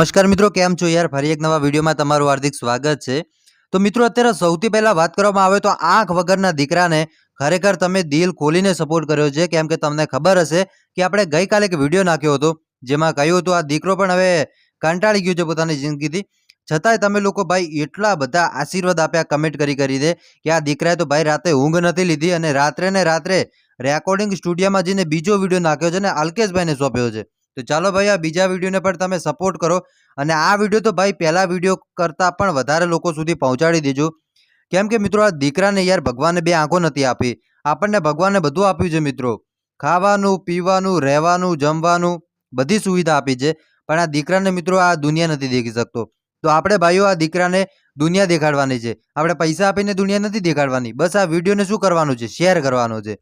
નમસ્કાર મિત્રો, કેમ છો યાર? ફરી એક નવા વિડીયોમાં તમારું હાર્દિક સ્વાગત છે. તો મિત્રો, અત્યારે સૌથી પહેલાં વાત કરવામાં આવે તો આંખ વગરના દીકરાને ખરેખર તમે દિલ ખોલીને સપોર્ટ કર્યો છે. કેમ કે તમને ખબર હશે કે આપણે ગઈકાલે એક વીડિયો નાખ્યો હતો, જેમાં કહ્યું હતું આ દીકરો પણ હવે કંટાળી ગયો છે પોતાની જિંદગીથી. છતાંય તમે લોકો ભાઈ એટલા બધા આશીર્વાદ આપ્યા કમેન્ટ કરી કરી દે કે આ દીકરાએ તો ભાઈ રાતે ઊંઘ નથી લીધી અને રાત્રે ને રાત્રે રેકોર્ડિંગ સ્ટુડિયોમાં જઈને બીજો વીડિયો નાખ્યો છે ને અલ્કેશભાઈને સોંપ્યો છે. તો ચાલો ભાઈ, આ બીજા વિડીયોને પણ તમે સપોર્ટ કરો. અને આ વીડિયો તો ભાઈ, પહેલા વીડિયો કરતાં પણ વધારે લોકો સુધી પહોંચાડી દેજો. કેમ કે મિત્રો, આ દીકરાને યાર ભગવાને બે આંખો નથી આપી. આપણને ભગવાને બધું આપ્યું છે મિત્રો. ખાવાનું, પીવાનું, રહેવાનું, જમવાનું, બધી સુવિધા આપી છે. પણ આ દીકરાને મિત્રો, આ દુનિયા નથી દેખી શકતો. તો આપણે ભાઈઓ, આ દીકરાને દુનિયા દેખાડવાની છે. આપણે પૈસા આપીને દુનિયા નથી દેખાડવાની. બસ આ વિડીયોને શું કરવાનું છે? શેર કરવાનો છે.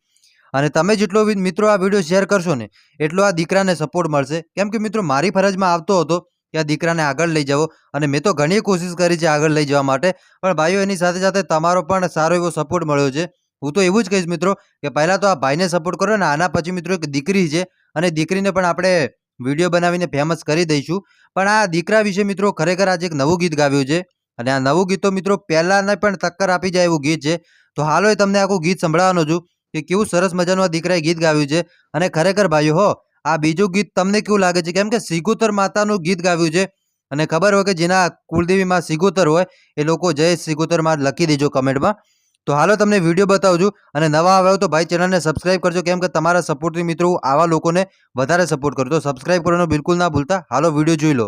અને તમે જેટલો મિત્રો આ વીડિયો શેર કરશો ને, એટલો આ દીકરાને સપોર્ટ મળશે. કેમ કે મિત્રો, મારી ફરજમાં આવતો હતો કે આ દીકરાને આગળ લઈ જાઓ અને મેં તો ઘણી કોશિશ કરી છે આગળ લઈ જવા માટે, પણ ભાઈઓ એની સાથે સાથે તમારો પણ સારો એવો સપોર્ટ મળ્યો છે. હું તો એવું જ કહીશ મિત્રો કે પહેલાં તો આ ભાઈને સપોર્ટ કરો ને આના પછી મિત્રો એક દીકરી છે અને દીકરીને પણ આપણે વીડિયો બનાવીને ફેમસ કરી દઈશું. પણ આ દીકરા વિશે મિત્રો ખરેખર આજે એક નવું ગીત ગાવ્યું છે અને આ નવું ગીત તો મિત્રો પહેલાંને પણ ટક્કર આપી જાય એવું ગીત છે. તો હાલો તમને આખું ગીત સંભળાવવાનું છું. કે કેવું સરસ મજાનું આ દીકરાએ ગીત ગાવ્યું છે. અને ખરેખર ભાઈઓ હો, આ બીજું ગીત તમને કેવું લાગે છે? કેમ કે સિગુતર માતાનું ગીત ગાવ્યું છે. અને ખબર હોય કે જેના કુળદેવીમાં સિગુતર હોય, એ લોકો જય સિગોતરમાં લખી દેજો કમેન્ટમાં. તો હાલો તમને વીડિયો બતાવું છું અને નવા આવ્યો તો ભાઈ ચેનલને સબસ્ક્રાઈબ કરજો. કેમ કે તમારા સપોર્ટથી મિત્રો આવા લોકોને વધારે સપોર્ટ કરો તો સબસ્ક્રાઈબ કરવાનું બિલકુલ ના ભૂલતા. હાલો વીડિયો જોઈ લો.